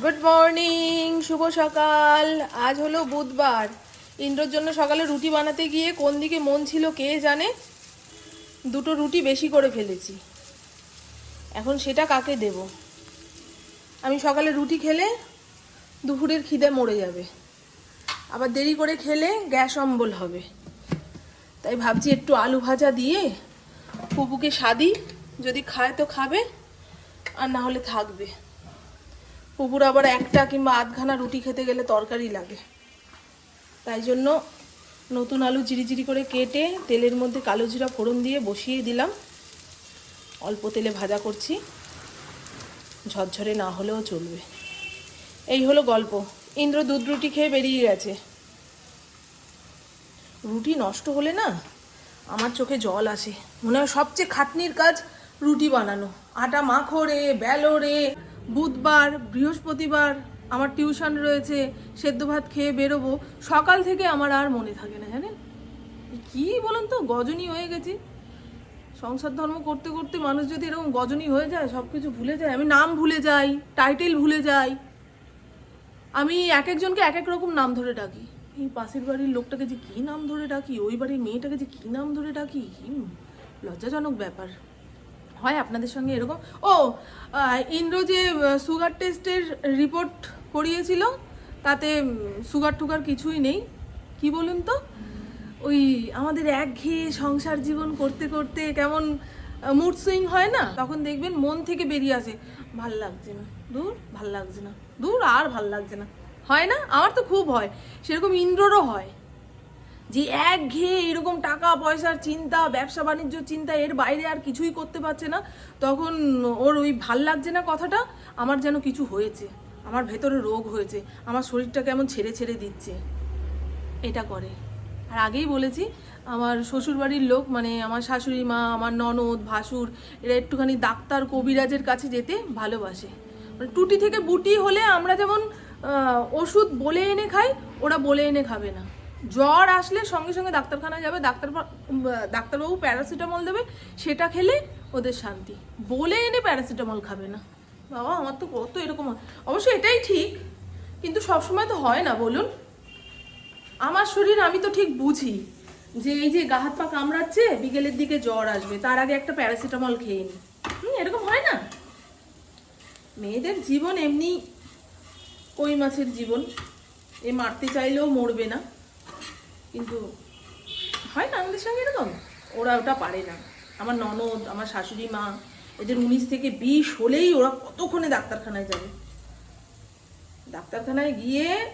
Good morning শুভ সকাল। আজ হলো বুধবার। ইন্দ্রর জন্য সকালে রুটি বানাতে গিয়ে কোন দিকে মন ছিল কে জানে? দুটো রুটি বেশি করে ফেলেছি। এখন সেটা কাকে দেব? আমি সকালে রুটি খেলে দুপুরের খিদে মরে যাবে। আবার দেরি করে খেলে গ্যাস অম্বল হবে। তাই ভাবছি একটু আলু ভাজা দিয়ে পুপুকে সাদি, যদি খায় তো খাবে, আর না হলে থাকবে। পুকুর আবার একটা কিংবা আধখানা রুটি খেতে গেলে তরকারি লাগে। তাই জন্য নতুন আলু জিরি করে কেটে তেলের মধ্যে কালো জিরা ফোড়ন দিয়ে বসিয়ে দিলাম। অল্প তেলে ভাজা করছি। ঝরঝরে না হলেও চলবে। এই হলো গল্প। ইন্দ্র দুধ রুটি খেয়ে বেরিয়ে গেছে। রুটি নষ্ট হলে না আমার চোখে জল আসে। মনে হয় সবচেয়ে খাটনির কাজ রুটি বানানো। আটা মাখো রে, বেলো রে। বুধবার, বৃহস্পতিবার আমার টিউশন রয়েছে, সেদ্ধ ভাত খেয়ে বেরোবো। সকাল থেকে আমার আর মনে থাকে না, জানেন? কি বলেন তো, গজনী হয়ে গেছি। সংসার ধর্ম করতে করতে মানুষ যদি এরকম গজনী হয়ে যায় সব কিছু ভুলে যায়। আমি নাম ভুলে যাই টাইটেল ভুলে যাই। আমি এক একজনকে এক এক রকম নাম ধরে ডাকি। এই পাশের বাড়ির লোকটাকে যে কী নাম ধরে ডাকি, ওই বাড়ির মেয়েটাকে যে কী নাম ধরে ডাকি লজ্জাজনক ব্যাপার। হয় আপনাদের সঙ্গে এরকম? ও ইন্দ্র যে সুগার টেস্টের রিপোর্ট করিয়েছিল, তাতে সুগার টুগার কিছুই নেই। কি বলুন তো? ওই আমাদের একঘেয়ে সংসার জীবন করতে করতে কেমন মুড সুইং হয় না? তখন দেখবেন মন থেকে বেরিয়ে আসে, ভালো লাগছে না। দূর, ভালো লাগছে না। দূর আর ভালো লাগছে না। হয় না? আমার তো খুব হয়। সেরকম ইন্দ্ররও হয়। যে এক একঘেয়ে এরকম টাকা, পয়সার চিন্তা, ব্যবসা বাণিজ্য চিন্তা এর বাইরে আর কিছুই করতে পারছে না। তখন ওর ওই ভালো লাগছে না কথাটা, আমার যেন কিছু হয়েছে, আমার ভেতরে রোগ হয়েছে, আমার শরীরটা কেমন ছেড়ে ছেড়ে দিচ্ছে। এটা করে। আর আগেই বলেছি, আমার শ্বশুরবাড়ির লোক মানে আমার শাশুড়ি মা, আমার ননদ, ভাসুর, এরা একটুখানি ডাক্তার, কবিরাজের কাছে যেতে ভালোবাসে। মানে টুটি থেকে বুটি হলে আমরা যেমন ওষুধ বলে এনে খাই, ওরা বলে এনে খাবে না। জ্বর আসলে সঙ্গে সঙ্গে ডাক্তারখানায় যাবে ডাক্তার ডাক্তারবাবু প্যারাসিটামল দেবে সেটা খেলে ওদের শান্তি। বলে এনে প্যারাসিটামল খাবে না। বাবা আমার তো কত এরকম অবশ্য এটাই ঠিক কিন্তু সবসময় তো হয় না বলুন। আমার শরীর আমি তো ঠিক বুঝি যে এই যে গা হাত পা কামড়াচ্ছে বিকেলের দিকে জ্বর আসবে তার আগে একটা প্যারাসিটামল খেয়ে নি। হুম, এরকম হয় না? মেয়েদের জীবন এমনি কই মাছের জীবন? এ মারতে চাইলেও মরবে না। কিন্তু হয় না, আমাদের সঙ্গে এরকম? ওরা ওটা পারে না। আমার ননদ, আমার শাশুড়ি মা, এদের উনিশ থেকে বিশ হলেই ওরা কতক্ষণে ডাক্তারখানায় যাবে? ডাক্তারখানায় গিয়ে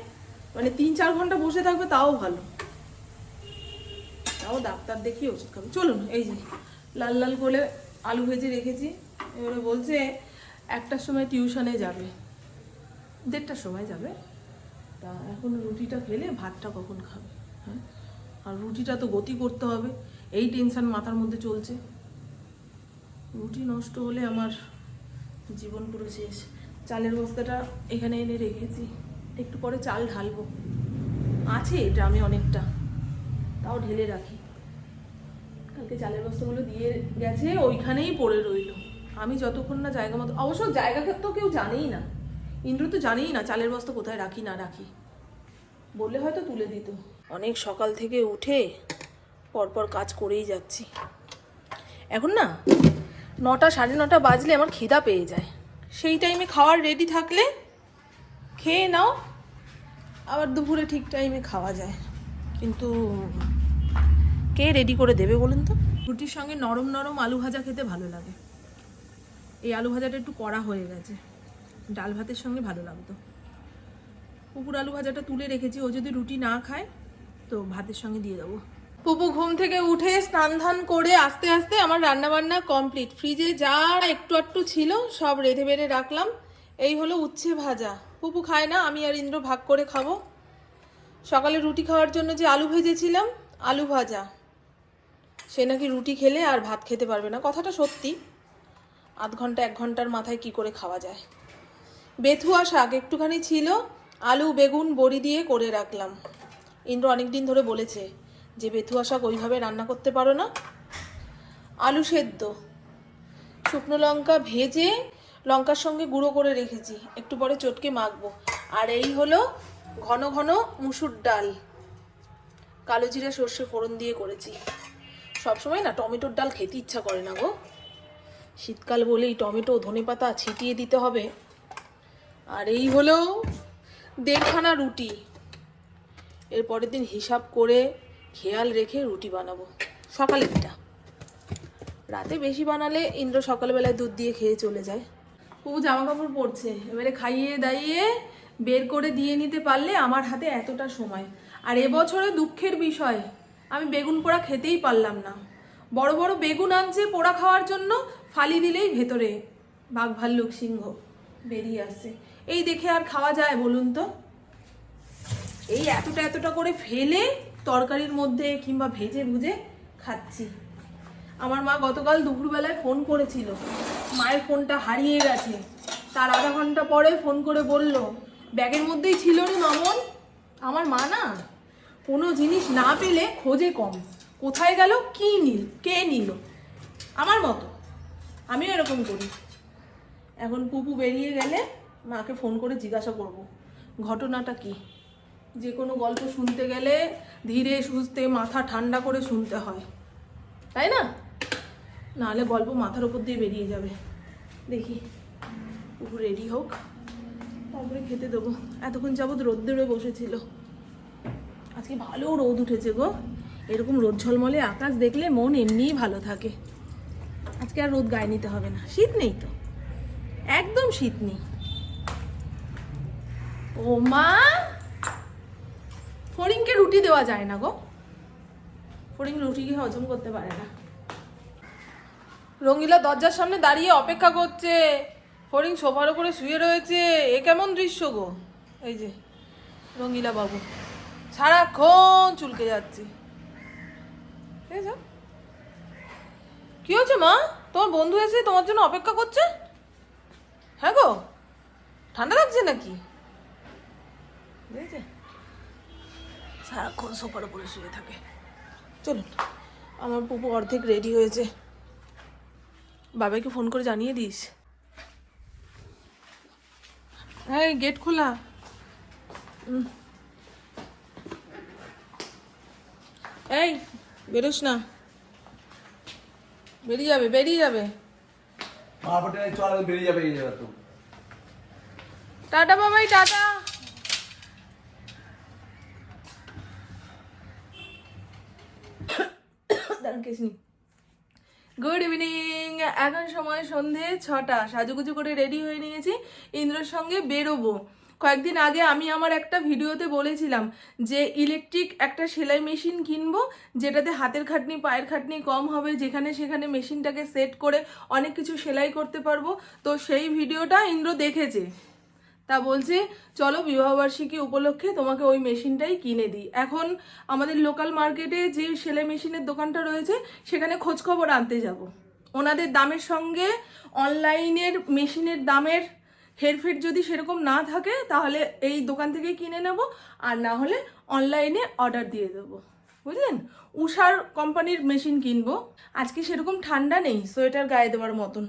মানে তিন চার ঘণ্টা বসে থাকবে, তাও ভালো। তাও ডাক্তার দেখিয়ে ওষুধ খাবে। চলুন, এই যে লাল লাল করে আলু ভেজে রেখেছি। এবারে বলছে একটার সময় টিউশনে যাবে। দেড়টার সময় যাবে। তা এখন রুটিটা খেলে ভাতটা কখন খাবে? হ্যাঁ? আর রুটিটা তো গতি করতে হবে। এই টেনশন মাথার মধ্যে চলছে। রুটি নষ্ট হলে আমার জীবন পুরো শেষ। চালের বস্তাটা এখানে এনে রেখেছি। একটু পরে চাল ঢালবো। আছে ড্রামে অনেকটা। তাও ঢেলে রাখি। কালকে চালের বস্তাগুলো দিয়ে গেছে, ওইখানেই পড়ে রইল। আমি যতক্ষণ না জায়গা মতো অবশ্য জায়গা তো কেউ জানেই না। ইন্দ্র তো জানেই না চালের বস্তা কোথায় রাখি না রাখি। বললে হয়তো তুলে দিত। অনেক সকাল থেকে উঠে পরপর কাজ করেই যাচ্ছি। এখন না, নটা সাড়ে নটা বাজলে আমার খিদা পেয়ে যায়। সেই টাইমে খাওয়ার রেডি থাকলে খেয়ে নাও, আবার দুপুরে ঠিক টাইমে খাওয়া যায়। কিন্তু কে রেডি করে দেবে বলুন তো? রুটির সঙ্গে নরম নরম আলু ভাজা খেতে ভালো লাগে। এই আলু ভাজাটা একটু কড়া হয়ে গেছে। ডাল ভাতের সঙ্গে ভালো লাগতো। পুকুর আলু ভাজাটা তুলে রেখেছি। ও যদি রুটি না খায় তো ভাতের সঙ্গে দিয়ে দেবো। পুপু ঘুম থেকে উঠে স্নান ধান করে আস্তে আস্তে আমার রান্না বান্না কমপ্লিট। ফ্রিজে যা একটু একটু ছিল, সব রেঁধে বেড়ে রাখলাম। এই হলো উচ্ছে ভাজা। পুপু খায় না, আমি আর ইন্দ্র ভাগ করে খাব। সকালে রুটি খাওয়ার জন্য যে আলু ভেজেছিলাম, আলু ভাজা। সে নাকি রুটি খেলে আর ভাত খেতে পারবে না। কথাটা সত্যি। আধ ঘণ্টা, এক ঘণ্টার মাথায় কি করে খাওয়া যায়? বেথুয়া শাক একটুখানি ছিল, আলু, বেগুন, বড়ি দিয়ে করে রাখলাম। ইন্দ্র অনেক দিন ধরে বলেছে যে বেথুয়া শাক ওইভাবে রান্না করতে পারো না। আলু সেদ্ধ। শুকনো লঙ্কা ভেজে লঙ্কার সঙ্গে গুঁড়ো করে রেখেছি। একটু পরে চটকে মাখবো। আর এই হলো ঘন ঘন মুসুর ডাল। কালো জিরা সর্ষে ফোড়ন দিয়ে করেছি। সবসময় না টমেটোর ডাল খেতে ইচ্ছা করে না গো। শীতকাল বলেই টমেটো ধনেপাতা ছিটিয়ে দিতে হবে। আর এই হলো দেড়খানা রুটি। এর পরের দিন হিসাব করে খেয়াল রেখে রুটি বানাবো। সকালেরটা রাতে বেশি বানালে ইন্দ্র সকালবেলায় দুধ দিয়ে খেয়ে চলে যায়। ও জামা কাপড় পরছে। এবারে খাইয়ে দাইয়ে বের করে দিয়ে নিতে পারলে আমার হাতে এতটা সময়। আর এবছরে দুঃখের বিষয়, আমি বেগুন পোড়া খেতেই পারলাম না। বড় বড় বেগুন আনছে পোড়া খাওয়ার জন্য, ফালি দিলেই ভেতরে বাঘ ভাল্লুক সিংহ বেরিয়ে আসছে। এই দেখে আর খাওয়া যায় বলুন তো? এই এতটা এতটা করে ফেলে তরকারির মধ্যে কিংবা ভেজে ভুজে খাচ্ছি। আমার মা গতকাল দুপুরবেলায় ফোন করেছিল। মায়ের ফোনটা হারিয়ে গেছে। তার আধা ঘণ্টা পরে ফোন করে বলল, ব্যাগের মধ্যেই ছিল রে মামন। আমার মা না, কোনো জিনিস না পেলে খোঁজে কম। কোথায় গেল, কি নিল, কে নিল? আমার মতো। আমিও এরকম করি। এখন পুপু বেরিয়ে গেলে মাকে ফোন করে জিজ্ঞাসা করব, ঘটনাটা কি? যে কোনো গল্প শুনতে গেলে ধীরে সুস্থে মাথা ঠান্ডা করে শুনতে হয়। তাই না? নাহলে গল্প মাথার উপর দিয়ে বেরিয়ে যাবে। দেখি পুপু রেডি হোক। তারপরে খেতে দেবো। এতক্ষণ যাবৎ রোদ্দুরে বসেছিল। আজকে ভালো রোদ উঠেছে গো। এরকম রোদ ঝলমলে আকাশ দেখলে মন এমনিই ভালো থাকে। আজকে আর রোদ গায়ে নিতে হবে না। শীত নেই তো? একদম শীত নেই। ও মা! ফড়িংকে রুটি দেওয়া যায় না গো। ফড়িং রুটিকে হজম করতে পারে না। রঙ্গিলা দরজার সামনে দাঁড়িয়ে অপেক্ষা করছে। ফড়িং সোফার উপরে শুয়ে রয়েছে। এ কেমন দৃশ্য গো? এই যে রঙ্গিলা বাবু। সারাক্ষণ চুলকে যাচ্ছে। কি হয়েছে মা? তোমার বন্ধু এসে তোমার জন্য অপেক্ষা করছে? হ্যাঁ গো, ঠান্ডা লাগছে নাকি? বুঝেছে সারাক্ষণ সোফার উপরে শুয়ে থাকে। চলুন আমার পুপু অর্ধেক রেডি হয়েছে। বাবাকে ফোন করে জানিয়ে দিস। হ্যাঁ গেট খোলা। এই বেরোস না। বেরিয়ে যাবে বেরিয়ে যাবে। বেরিয়ে যাবে টাটা বাবাই টাটা। গুড ইভিনিং এখন সময় সন্ধে ছটা। সাজুগুজু করে রেডি হয়ে নিয়েছি। ইন্দ্রর সঙ্গে বেরোবো। কয়েকদিন আগে আমি আমার একটা ভিডিওতে বলেছিলাম যে ইলেকট্রিক একটা সেলাই মেশিন কিনবো, যেটাতে হাতের খাটনি, পায়ের খাটনি কম হবে, যেখানে সেখানে মেশিনটাকে সেট করে অনেক কিছু সেলাই করতে পারব। তো সেই ভিডিওটা ইন্দ্র দেখেছে। তা বলছে, চলো বিবাহবার্ষিকী উপলক্ষে তোমাকে ওই মেশিনটাই কিনে দিই। এখন আমাদের লোকাল মার্কেটে যে সেলাই মেশিনের দোকানটা রয়েছে, সেখানে খোঁজখবর আনতে যাব। ওনাদের দামের সঙ্গে অনলাইনের মেশিনের দামের হেরফের যদি সেরকম না থাকে, তাহলে এই দোকান থেকেই কিনে নেব, আর না হলে অনলাইনে অর্ডার দিয়ে দেবো। বুঝলেন? উষার কোম্পানির মেশিন কিনবো। আজকে সেরকম ঠান্ডা নেই, সোয়েটার গায়ে দেওয়ার মতন।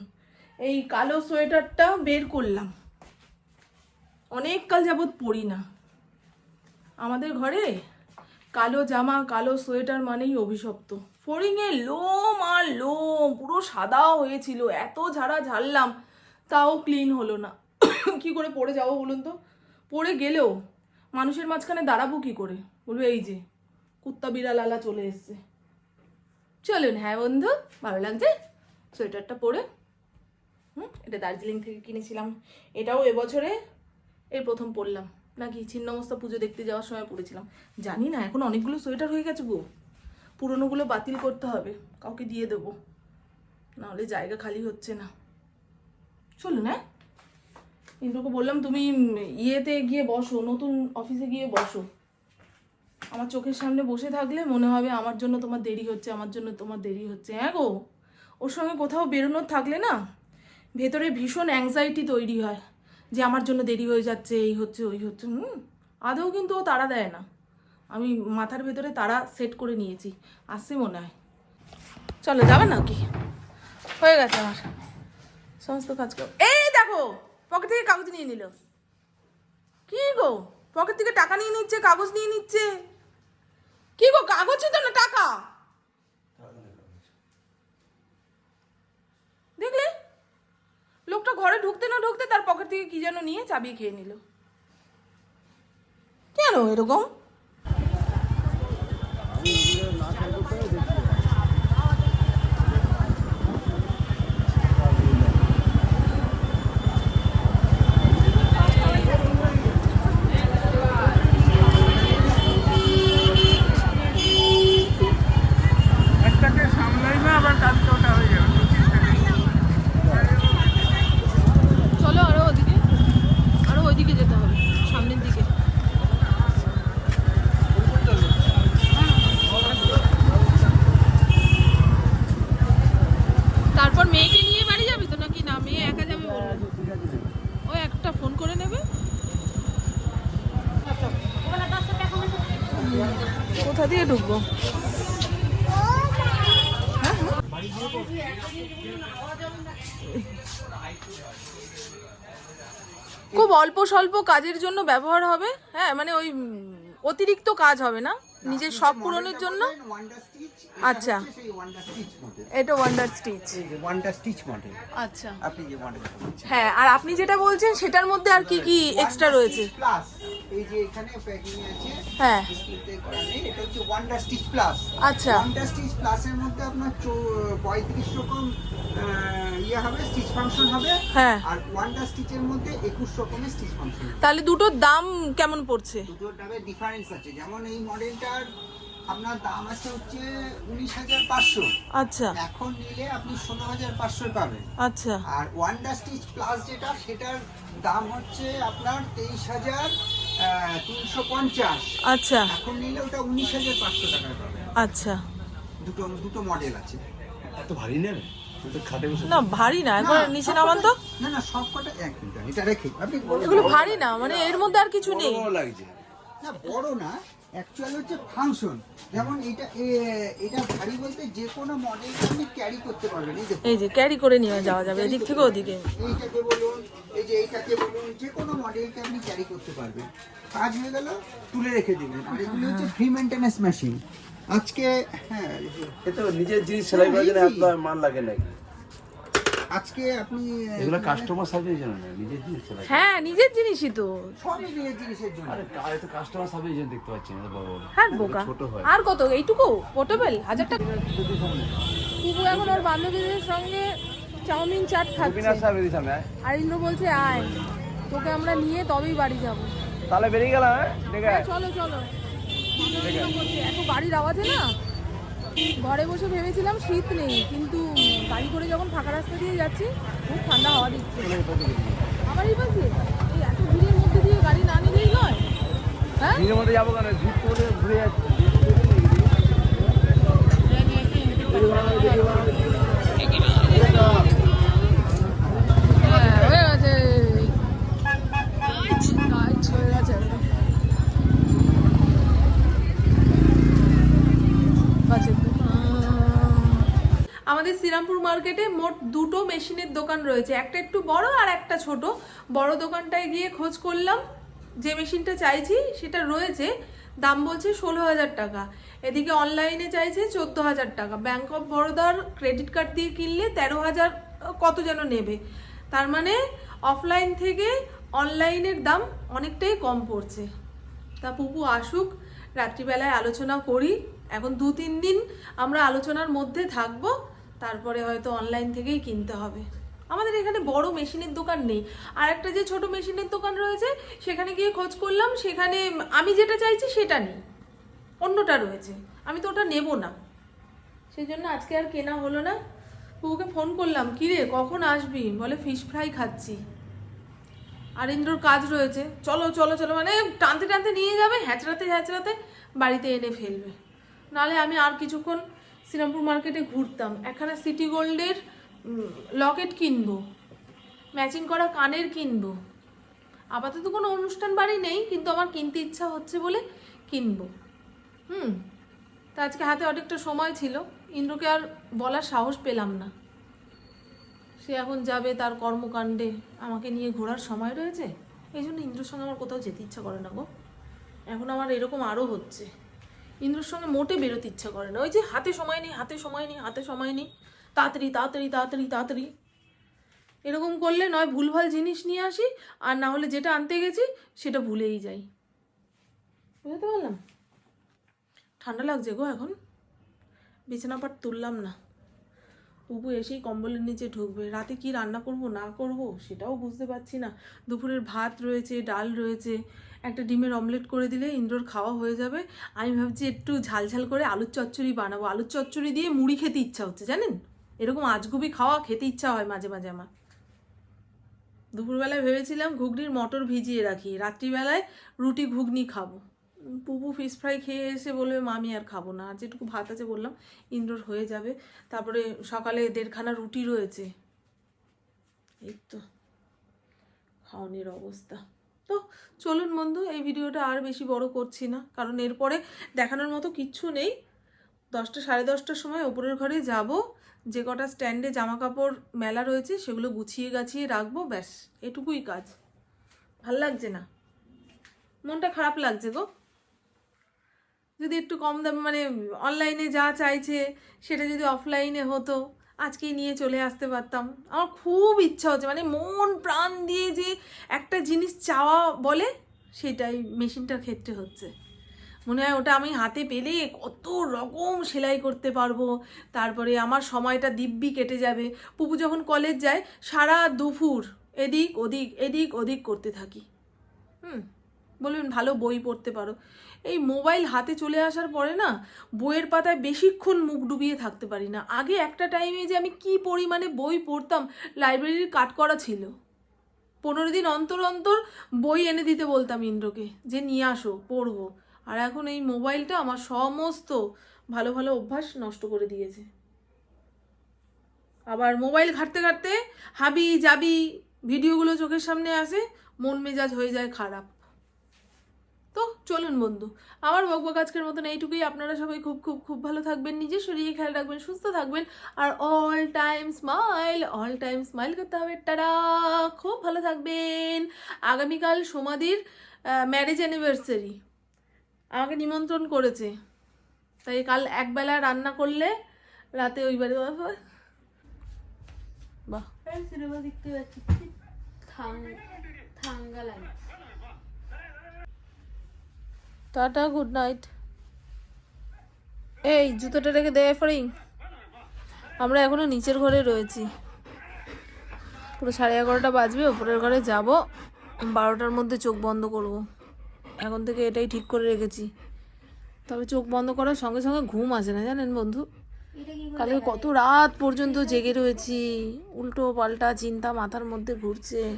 এই কালো সোয়েটারটা বের করলাম। অনেক কাল যাবৎ পরি না। আমাদের ঘরে কালো জামা, কালো সোয়েটার মানেই অভিশপ্ত। ফড়িংয়ে লোম আর লোম, পুরো সাদা হয়েছিল, এত ঝাড়া ঝাড়লাম, তাও ক্লিন হলো না। কি করে পড়ে যাব বলুন তো? পড়ে গেলেও মানুষের মাঝখানে দাঁড়াবো কি করে? বলবে, এই যে, কুত্তা বিড়াল আলা চলে এসছে। চলুন হ্যাঁ বন্ধু, ভালো লাগছে? সোয়েটারটা পরে, হুম, এটা দার্জিলিং থেকে কিনেছিলাম। এটাও এবছরে এই প্রথম পড়লাম। নাকি ছিন্নমস্তা পুজো দেখতে যাওয়ার সময় পড়েছিলাম। জানি না, এখন অনেকগুলো সোয়েটার হয়ে গেছে গো। পুরনোগুলো বাতিল করতে হবে, কাউকে দিয়ে দেবো। নাহলে জায়গা খালি হচ্ছে না। চলুন হ্যাঁ? ইন্দ্রকে বললাম, তুমি ইয়েতে গিয়ে বসো, নতুন অফিসে গিয়ে বসো। আমার চোখের সামনে বসে থাকলে মনে হবে আমার জন্য তোমার দেরি হচ্ছে, আমার জন্য তোমার দেরি হচ্ছে। হ্যাঁ গো? ওর সঙ্গে কোথাও বেরোনোর থাকলে না, ভেতরে ভীষণ অ্যাংজাইটি তৈরি হয়। যে আমার জন্য দেরি হয়ে যাচ্ছে, এই হচ্ছে, ওই হচ্ছে, হুম? আদৌ কিন্তু ও তাড়া দেয় না। আমি মাথার ভেতরে তারা সেট করে নিয়েছি। আসছে মনে হয়। চলো, যাবে নাকি? হয়ে গেছে আমার। সমস্ত কাজ করো। এই দেখো পকেট থেকে কাগজ নিয়ে নিল। কি গো? পকেট থেকে টাকা নিয়ে নিচ্ছে, কাগজ নিয়ে নিচ্ছে। কি গো, কাগজে তো না, টাকা। দেখলে? লোকটা ঘরে ঢুকতে না ঢুকতে তার পকেট থেকে কি যেন নিয়ে চাবি খেয়ে নিল। কেন এরকম? একটাকে সামলাইবে আবার ওটা হয়ে যাবে দু তিনটে নেই। চলো আরও ওদিকে আরও ওইদিকে যেতে হবে সামনের দিকে তারপর মেয়েকে নিয়ে বাড়ি যাবে তো নাকি না মেয়ে একা যাবে বলল ও একটা ফোন করে নেবে কোথা দিয়ে ঢুকবো। খুব অল্প স্বল্প কাজের জন্য ব্যবহার হবে। হ্যাঁ মানে ওই অতিরিক্ত কাজ হবে না? নিজের সব পূরণের জন্য? আচ্ছা। এটা wonder stitch wonder stitch model আচ্ছা। আপনি যে মডেল হ্যাঁ আর আপনি যেটা বলছেন সেটার মধ্যে আর কি কি এক্সট্রা রয়েছে? প্লাস এই যে এখানে প্যাকিং আছে হ্যাঁ। এটা হচ্ছে ওয়ান্ডার স্টিচ প্লাস আচ্ছা। ওয়ান্ডার স্টিচ প্লাসের মধ্যে আপনার চৌ- পঁয়ত্রিশ রকম আহ, ইয়ে হবে স্টিচ ফাংশন হবে। হ্যাঁ। আর ওয়ান্ডার স্টিচের মধ্যে রকমের স্টিচ ফাংশন তাহলে দুটোর দাম কেমন পড়ছে? দুটোর দামে ডিফারেন্স আছে। যেমন এই মডেলটার আপনার দাম আছে হচ্ছে উনিশ হাজার পাঁচশো। আচ্ছা। এখন নিলে আপনি ষোলো হাজার পাঁচশো পাবেন। আচ্ছা। আর ওয়ান্ডার স্টিচ প্লাস যেটা সেটার দাম হচ্ছে আপনার তেইশ হাজার তিনশো পঞ্চাশ। আচ্ছা। এখন নিলে ওটা উনিশ হাজার পাঁচশো টাকায় পাবেন। আচ্ছা। দুটো দুটো মডেল আছে। এত ভারী নেবে? না ভারী না। এখন নিচে নামান তো। না না সব কটা এক মিনিট এটা রেখে আপনি এগুলো ভারী না মানে এর মধ্যে আর কিছু নেই। বড় লাগছে। না বড় না অ্যাকচুয়ালি হচ্ছে ফাংশন যেমন এটা এটা ভারী বলতে যে কোনো মডেল আপনি ক্যারি করতে পারবেন। এই দেখুন। এই যে ক্যারি করে নিয়ে যাওয়া যাবে এদিক থেকে ওদিকে। এইটাকে বলুন এই যে এইটাকে বলুন যে কোনো মডেলকে আপনি ক্যারি করতে পারবেন। কাজ হয়ে গেল তুলে রেখে দিবেন। আর এগুলো হচ্ছে ফ্রি মেনটেন্যান্স মেশিন আজকে হ্যাঁ এই যে, এ তো নিজের জিনিস সেলাই করার জন্য এত মাল লাগে নাকি? আজকে আপনি এগুলো কাস্টমার সার্ভিস জন্য না নিজের জিনিস হ্যাঁ নিজের জিনিসই তো। সবই নিজের জিনিসের জন্য। আরে তো কাস্টমার সার্ভিস জন্য দেখতে পাচ্ছি না এত বড় বড়। হ্যাঁ বোকা। ছোট হয়। আর কত? এইটুকু? পোর্টেবল হাজার টাকা? কুকু এখন ওর বান্ধবীদের সঙ্গে চাউমিন চাট খাচ্ছে। আর ইন্দ্র বলছে আয় তোকে আমরা নিয়ে তবেই বাড়ি যাব। তাহলে বেরিয়ে গেলাম হ্যাঁ? হ্যাঁ, চলো চলো। এত গাড়ির আওয়াজে না? ঘরে বসে ভেবেছিলাম শীত নেই কিন্তু গাড়ি করে যখন ফাঁকা রাস্তা দিয়ে যাচ্ছি খুব ঠান্ডা হওয়া দিচ্ছে আমার এই পাশে এই এত ভিড়ের মধ্যে দিয়ে গাড়ি না নিলেই নয় হ্যাঁ মধ্যে যাব কেন ভিড় করে ঘুরে যাচ্ছে হ্যাঁ, আমাদের শ্রীরামপুর মার্কেটে মোট দুটো মেশিনের দোকান রয়েছে। একটা একটু বড় আর একটা ছোট। বড় দোকানটায় গিয়ে খোঁজ করলাম। যে মেশিনটা চাইছি, সেটা রয়েছে। দাম বলছে ষোলো হাজার টাকা। এদিকে অনলাইনে চাইছে চোদ্দ হাজার টাকা। ব্যাংক অফ বরোদার ক্রেডিট কার্ড দিয়ে কিনলে তেরো হাজার, কত যেন নেবে। তার মানে অফলাইন থেকে অনলাইনের দাম অনেকটাই কম পড়ছে। তা পুপু আসুক, রাত্রিবেলায় আলোচনা করি। এখন দু তিন দিন আমরা আলোচনার মধ্যে থাকব। তারপরে হয়তো অনলাইন থেকেই কিনতে হবে। আমাদের এখানে বড় মেশিনের দোকান নেই। আর একটা যে ছোট মেশিনের দোকান রয়েছে, সেখানে গিয়ে খোঁজ করলাম, সেখানে আমি যেটা চাইছি সেটা নেই। অন্যটা রয়েছে। আমি তো ওটা নেব না। সেই জন্য আজকে আর কেনা হলো না। পুকুকে ফোন করলাম, কিরে, কখন আসবি? বলে ফিশ ফ্রাই খাচ্ছি। আর ইন্দ্রর কাজ রয়েছে। চলো চলো চলো। মানে টানতে টানতে নিয়ে যাবে, হ্যাচড়াতে হ্যাচড়াতে বাড়িতে এনে ফেলবে। নাহলে আমি আর কিছুক্ষণ শ্রীরামপুর মার্কেটে ঘুরতাম। একখানা সিটি গোল্ডের লকেট কিনবো, ম্যাচিং করা কানের কিনবো। আপাতত কোনো অনুষ্ঠান বাড়ি নেই, কিন্তু আমার কিনতে ইচ্ছা হচ্ছে বলে কিনবো। হুম, তা আজকে হাতে অনেকটা সময় ছিল। ইন্দ্রকে আর বলার সাহস পেলাম না। সে এখন যাবে তার কর্মকাণ্ডে। আমাকে নিয়ে ঘোরার সময় রয়েছে। এই জন্য ইন্দ্রর সঙ্গে আমার কোথাও যেতে ইচ্ছা করে না গো। এখন আমার এরকম আরও হচ্ছে। ইন্দ্রর সঙ্গে মোটে বেরোতে ইচ্ছা করে না। ওই যে হাতে সময় নেই, হাতে সময় নেই, হাতে সময় নেই। তাড়াতাড়ি তাড়াতাড়ি তাড়াতাড়ি তাড়াতাড়ি। এরকম করলে নয়, ভুলভাল জিনিস নিয়ে আসি, আর না হলে যেটা আনতে গেছি, সেটা ভুলেই যাই। বুঝতে পারলাম? ঠান্ডা লাগছে গো এখন। বিছানা পাট তুললাম না। উবু এসেই কম্বলের নিচে ঢুকবে। রাতে কি রান্না করব, না করব, সেটাও বুঝতে পারছি না। দুপুরের ভাত রয়েছে, ডাল রয়েছে একটা ডিমের অমলেট করে দিলে ইন্দ্রর খাওয়া হয়ে যাবে। আমি ভাবছি একটু ঝাল ঝাল করে আলুর চচ্চড়ি বানাবো। আলুর চচ্চড়ি দিয়ে মুড়ি খেতে ইচ্ছা হচ্ছে, জানেন? এরকম আজগুবি খাওয়া খেতে ইচ্ছা হয় মাঝে মাঝে আমার। দুপুরবেলায় ভেবেছিলাম ঘুগনির মটর ভিজিয়ে রাখি। রাত্রিবেলায় রুটি ঘুগনি খাব। পুপু ফিশ ফ্রাই খেয়ে এসে বলবে, মামি আর খাব না। আর যেটুকু ভাত আছে বললাম, ইন্দ্রর হয়ে যাবে। তারপরে সকালে দেড়খানা রুটি রয়েছে। এই তো খাওয়ানোর অবস্থা। তো চলুন বন্ধু, এই ভিডিওটা আর বেশি বড় করছি না, কারণ এরপরে দেখানোর মতো কিচ্ছু নেই। দশটা, সাড়ে দশটার সময় ওপরের ঘরে যাব, যে কটা স্ট্যান্ডে জামা কাপড় মেলা রয়েছে সেগুলো গুছিয়ে গাছিয়ে রাখব, ব্যাস, এটুকুই কাজ। ভালো লাগছে না। মনটা খারাপ লাগছে গো। যদি একটু কম দামে মানে অনলাইনে যা চাইছে, সেটা যদি অফলাইনে হতো আজকেই নিয়ে চলে আসতে পারতাম। আমার খুব ইচ্ছা হচ্ছে মানে মন প্রাণ দিয়ে যে একটা জিনিস চাওয়া বলে সেটাই মেশিনটার ক্ষেত্রে হচ্ছে। মনে হয় ওটা আমি হাতে পেলে কত রকম সেলাই করতে পারব। তারপরে আমার সময়টা দিব্যি কেটে যাবে। পুপু যখন কলেজ যায়, সারা দুপুর এদিক ওদিক এদিক ওদিক করতে থাকি। হুম। বলবেন ভালো বই পড়তে পারো। এই মোবাইল হাতে চলে আসার পরে না, বইয়ের পাতায় বেশিক্ষণ মুখ ডুবিয়ে থাকতে পারি না। আগে একটা টাইমে যে আমি কি পরিমাণে বই পড়তাম, লাইব্রেরির কাট করা ছিল। পনেরো দিন অন্তর অন্তর বই এনে দিতে বলতাম ইন্দ্রকে, যে নিয়ে আসো, পড়ব। আর এখন এই মোবাইলটা আমার সমস্ত ভালো ভালো অভ্যাস নষ্ট করে দিয়েছে। আবার মোবাইল ঘাটতে ঘাটতে হাবি যাবি ভিডিওগুলো চোখের সামনে আসে, মন মেজাজ হয়ে যায় খারাপ। তো চলুন বন্ধু, আমার বকবক আজকের মতন এইটুকুই। আপনারা সবাই খুব খুব খুব ভালো থাকবেন, নিজের শরীরে খেয়াল রাখবেন, সুস্থ থাকবেন, আর all time smile all time smile করতে হবে। টাটা! খুব ভালো থাকবেন। আগামীকাল সোমাদির ম্যারেজ অ্যানিভার্সারি আমাকে নিমন্ত্রণ করেছে। তাই কাল একবেলা রান্না করলে রাতে ওই বাড়ি বাহ। সিনেমা দেখতে যাচ্ছি। থাং থাঙ্গা লাগে টাটা, গুড নাইট। এই, জুতোটা রেখে দেয় ফরিং আমরা এখনও নিচের ঘরে রয়েছি। পুরো সাড়ে এগারোটা বাজবে, ওপরের ঘরে যাব। বারোটার মধ্যে চোখ বন্ধ করব। এখন থেকে এটাই ঠিক করে রেখেছি। তবে চোখ বন্ধ করার সঙ্গে সঙ্গে ঘুম আসে না, জানেন বন্ধু? কালকে কত রাত পর্যন্ত জেগে রয়েছি। উল্টো পাল্টা চিন্তা মাথার মধ্যে ঘুরছে।